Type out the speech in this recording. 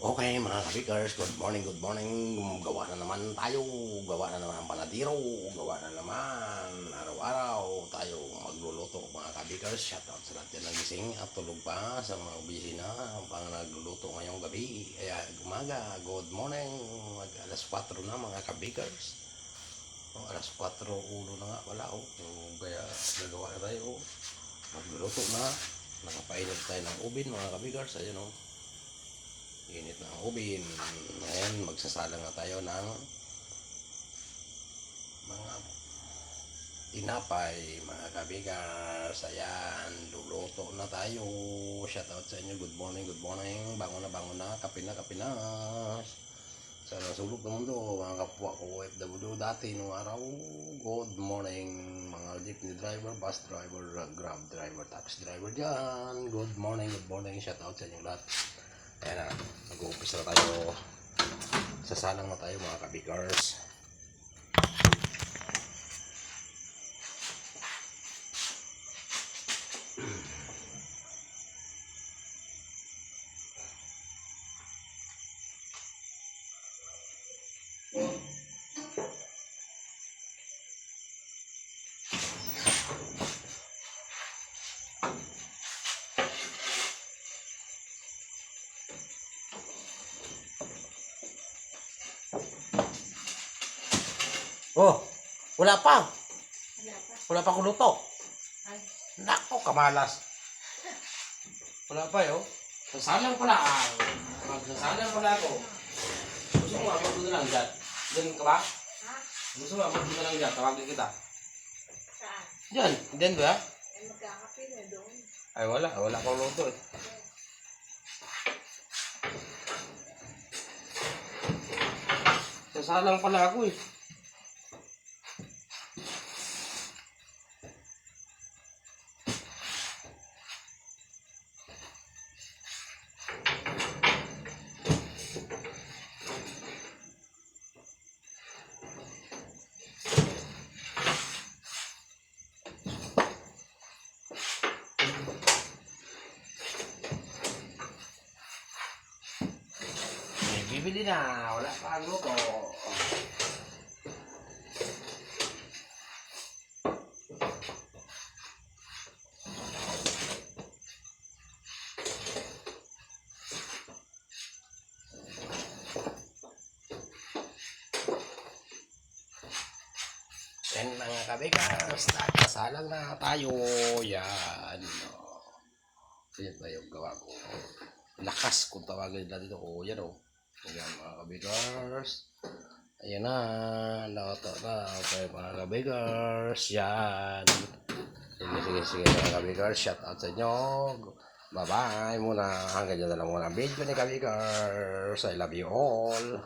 Okay mga kabikers, good morning, good morning. Gawa na naman tayo, gawa na naman ang panadiro, gawa na naman. Araw-araw tayo magluluto mga kabikers. Shout out sa lahat yan ng gising at tulog pa sa mga busy na pang nagluluto ngayong gabi. Kaya umaga, good morning. Mag alas 4 na mga kabikers. Oh, alas 4 ulo na nga pala. Oh. So, kaya gagawa na tayo. Magluluto na. Nakapainit tayo ng ubin mga kabikers. Ayun oh. Init na ang ubin. Ngayon, magsasalang na tayo ng mga tinapay, mga kabigars. Ayan, luluto na tayo. Shout out sa inyo. Good morning, good morning. Bangon na, bangon na. Kape na, kape na. Sa sulok ng mundo, mga kapwa ko OFW dati nung araw. Good morning, mga jeepney driver, bus driver, grab driver, taxi driver dyan. Good morning, good morning. Shout out sa inyo lahat. Ayan na, mag-uumpisa na tayo. Sasalang na tayo mga kabigars. Oh, wala pa. Wala pa. Wala pa kuluto. Ay, Nako, kamalas. Wala pa yo. Sasalang pala. Ah. Magsasalang pala ako. Gusto mo abot ko na lang dyan? Diyan ka ba? ha? Gusto mo abot ko na lang dyan? Tawagin kita. Saan? Diyan, diyan ba? Ay, magkakape na doon. Ay wala, wala pang luto eh. Sasalang pala ako eh. Bibili na, wala pa ang luto. Yan mga kabigas, nagkasalang na tayo. Yan. Oh. Yan ba yung gawa ko? Lakas kung tawagin nila dito. O, yan o. Yan mga kabigars. Ayan na. Nakata na. Okay mga kabigars. Yan. Sige, sige, sige mga kabigars. Shout out sa inyo. Bye-bye muna. Hanggang dyan na lang muna ang video ni kabigars. I love you all.